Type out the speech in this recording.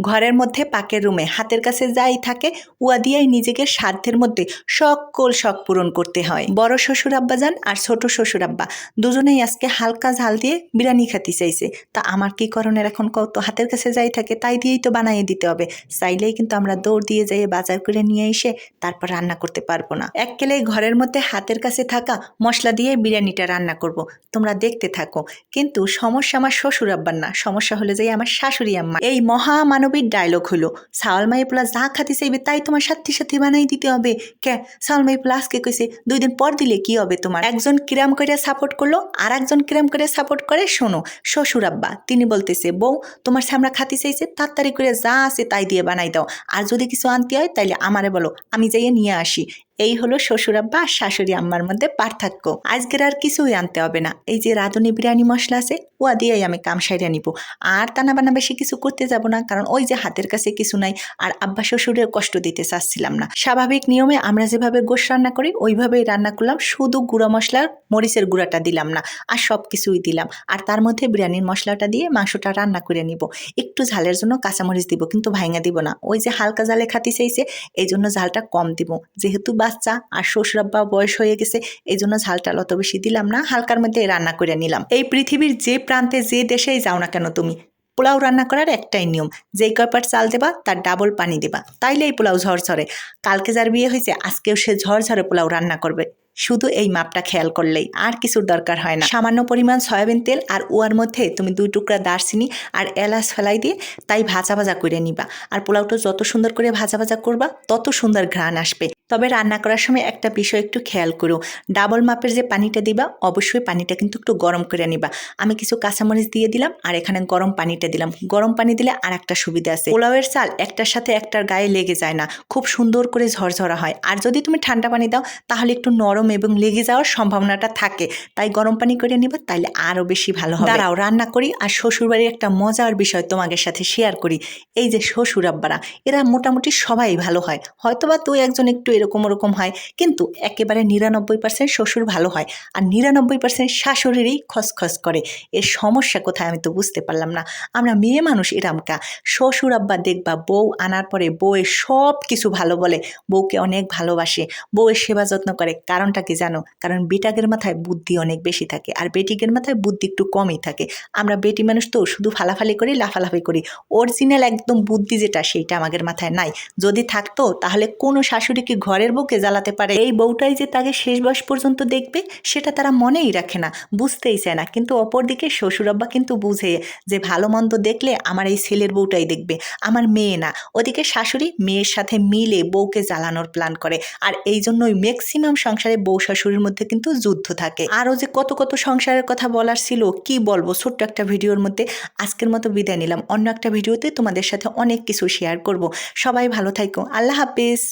ঘরের মধ্যে, পাকের রুমে। হাতের কাছে যাই থাকে উয়া দিয়েই নিজেকে সাধ্যের মধ্যে সকল শখ পূরণ করতে হয়। বড় শ্বশুর আব্বা যান আর ছোট শ্বশুর আব্বা। দুজনেই আজকে হালকা ঝাল দিয়ে বিরিয়ানি খাতে চাইছে। তা আমার কি করণের এখন কত? হাতের কাছে যাই থাকে, তাই দিয়েই তো বানিয়ে দিতে হবে। চাইলেই কিন্তু আমরা দৌড় দিয়ে যাই বাজার করে নিয়ে এসে তারপর রান্না করতে পারব না। এক কেলে ঘরের মধ্যে হাতের কাছে থাকা মশলা দিয়ে বিরিয়ানিটা রান্না করব। তোমরা দেখতে থাকো। কিন্তু সমস্যা আমার শ্বশুর আব্বার না। সমস্যা হলে যাই আমার শাশুড়ি আম্মা। এই মহামানবীর ডায়লগ হলো। সাওয়াল মাই পোলা যা খাতি চাইবে তাই তোমার সাথে সাথে বানাই দিতে হবে। কে সাওয়াল মাই পোলা আজকে কইছে, দুই দিন পর দিলে কি হবে তোমার? একজন কিরাম করে সাপোর্ট করল আর একজন কিরাম করে সাপোর্ট করে, শোনো, শ্বশুর আব্বা, তিনি বলতেছে, বউ, তোমার সামনে খাতি চাইছে, তাড়াতাড়ি করে যা আছে তাই দিয়ে বানাই দাও। আর যদি কিছু আনতে হয় তাইলে আমারে বলো, আমি যাইয়ে নিয়ে আসি। এই হলো শ্বশুর আব্বা আর শাশুড়ি আম্মার মধ্যে পার্থক্য। আজকের আর কিছুই আনতে হবে না। এই যে রাঁধুনি বিরিয়ানি মশলা আছে, ওয়া দিয়েই আমি কাম সাইরা নিব। আর টানা বানা বেশি কিছু করতে যাব না, কারণ ওই যে হাতের কাছে কিছু নাই আর আব্বা শ্বশুরের কষ্ট দিতে চাচ্ছিলাম না। স্বাভাবিক নিয়মে আমরা যেভাবে গোশ রান্না করি, ওইভাবেই রান্না করলাম। শুধু গুঁড়া মশলার মরিচের গুঁড়াটা দিলাম না, আর সব কিছুই দিলাম। আর তার মধ্যে বিরিয়ানির মশলাটা দিয়ে মাংসটা রান্না করে নিব। একটু ঝালের জন্য কাঁচামরিচ দিব, কিন্তু ভাঙা দিব না। ওই যে হালকা জালে খাতি চাইছে এই জন্য ঝালটা কম দিব। যেহেতু বাচ্চা আর শ্বশুরাব্বা বয়স হয়ে গেছে এই জন্য ঝালটা অত বেশি দিলাম না, হালকার মধ্যে রান্না করে নিলাম। এই পৃথিবীর যে প্রান্তে যে দেশেই যাও না কেন তুমি, পোলাও রান্না করার একটাই নিয়ম, যেই কয়পাট চাল দেবা, তার ডাবল পানি দেবা তাইলে এই পোলাও ঝরঝরে। কালকে যার বিয়ে হয়েছে, আজকেও সে ঝরঝরে পোলাও রান্না করবে। শুধু এই মাপটা খেয়াল করলেই আর কিছুর দরকার হয় না। সামান্য পরিমাণ সয়াবিন তেল আর উয়ার মধ্যে তুমি দুই টুকরা দারচিনি আর এলাচ ফেলাই দিয়ে তাই ভাজা ভাজা করে নিবা। আর পোলাওটা যত সুন্দর করে ভাজা ভাজা করবা, তত সুন্দর ঘ্রাণ আসবে। তবে রান্না করার সময় একটা বিষয় একটু খেয়াল করো। ডাবল মাপের যে পানিটা দিবা, অবশ্যই পানিটা কিন্তু একটু গরম করে নিবা। আমি কিছু কাঁচামরিচ দিয়ে দিলাম আর এখানে গরম পানিটা দিলাম। গরম পানি দিলে আর একটা সুবিধা আছে। পোলাওয়ের চাল একটার সাথে একটার গায়ে লেগে যায় না। খুব সুন্দর করে ঝরঝরা হয়। আর যদি তুমি ঠান্ডা পানি দাও, তাহলে একটু নরম এবং লেগে যাওয়ার সম্ভাবনাটা থাকে। তাই গরম পানি করে নিবা, তাইলে আরও বেশি ভালো হবে। দাঁড়াও, রান্না করি আর শ্বশুরবাড়ির একটা মজার বিষয় তোমাদের সাথে শেয়ার করি। এই যে শ্বশুর আব্বারা এরা মোটামুটি সবাই ভালো হয়। হয়তোবা তুই একজন একটু এরকম ওরকম হয়। কিন্তু একেবারে নিরানব্বই পার্সেন্ট শ্বশুর ভালো হয় আর নিরানব্বই পার্সেন্ট শাশুড়িরই খসখস করে। এর সমস্যা কোথায় আমি তো বুঝতে পারলাম না। আমরা মেয়ে মানুষ এরামকা শ্বশুর আব্বা দেখবা বউ আনার পরে বউয়ের সব কিছু ভালো বলে। বউকে অনেক ভালোবাসে। বউয়ের সেবা যত্ন করে। কারণটা কি জানো? কারণ বেটাকের মাথায় বুদ্ধি অনেক বেশি থাকে আর বেটিকের মাথায় বুদ্ধি একটু কমই থাকে। আমরা বেটি মানুষ তো শুধু ফালাফালি করি, লাফালাফি করি। অরিজিনাল একদম বুদ্ধি যেটা, সেইটা আমাদের মাথায় নাই। যদি থাকতো তাহলে কোনো শাশুড়ি কি ঘরের বউকে জ্বালাতে পারে। এই বউটাই যে তাকে শেষ বয়স পর্যন্ত দেখবে, সেটা তারা মনেই রাখে না, বুঝতেই চায় না। কিন্তু অপরদিকে শ্বশুরাব্বা কিন্তু বুঝে যে ভালো মন্দ দেখলে আমার এই ছেলের বউটাই দেখবে, আমার মেয়ে না। ওদিকে শাশুড়ি মেয়ের সাথে মিলে বউকে জ্বালানোর প্ল্যান করে আর এই জন্যই ম্যাক্সিমাম সংসারে বউ শাশুড়ির মধ্যে কিন্তু যুদ্ধ থাকে। আরও যে কত কত সংসারের কথা বলার ছিল, কি বলব? ছোট্ট একটা ভিডিওর মধ্যে আজকের মতো বিদায় নিলাম। অন্য একটা ভিডিওতে তোমাদের সাথে অনেক কিছু শেয়ার করব। সবাই ভালো থাকো আল্লাহ হাফিজ।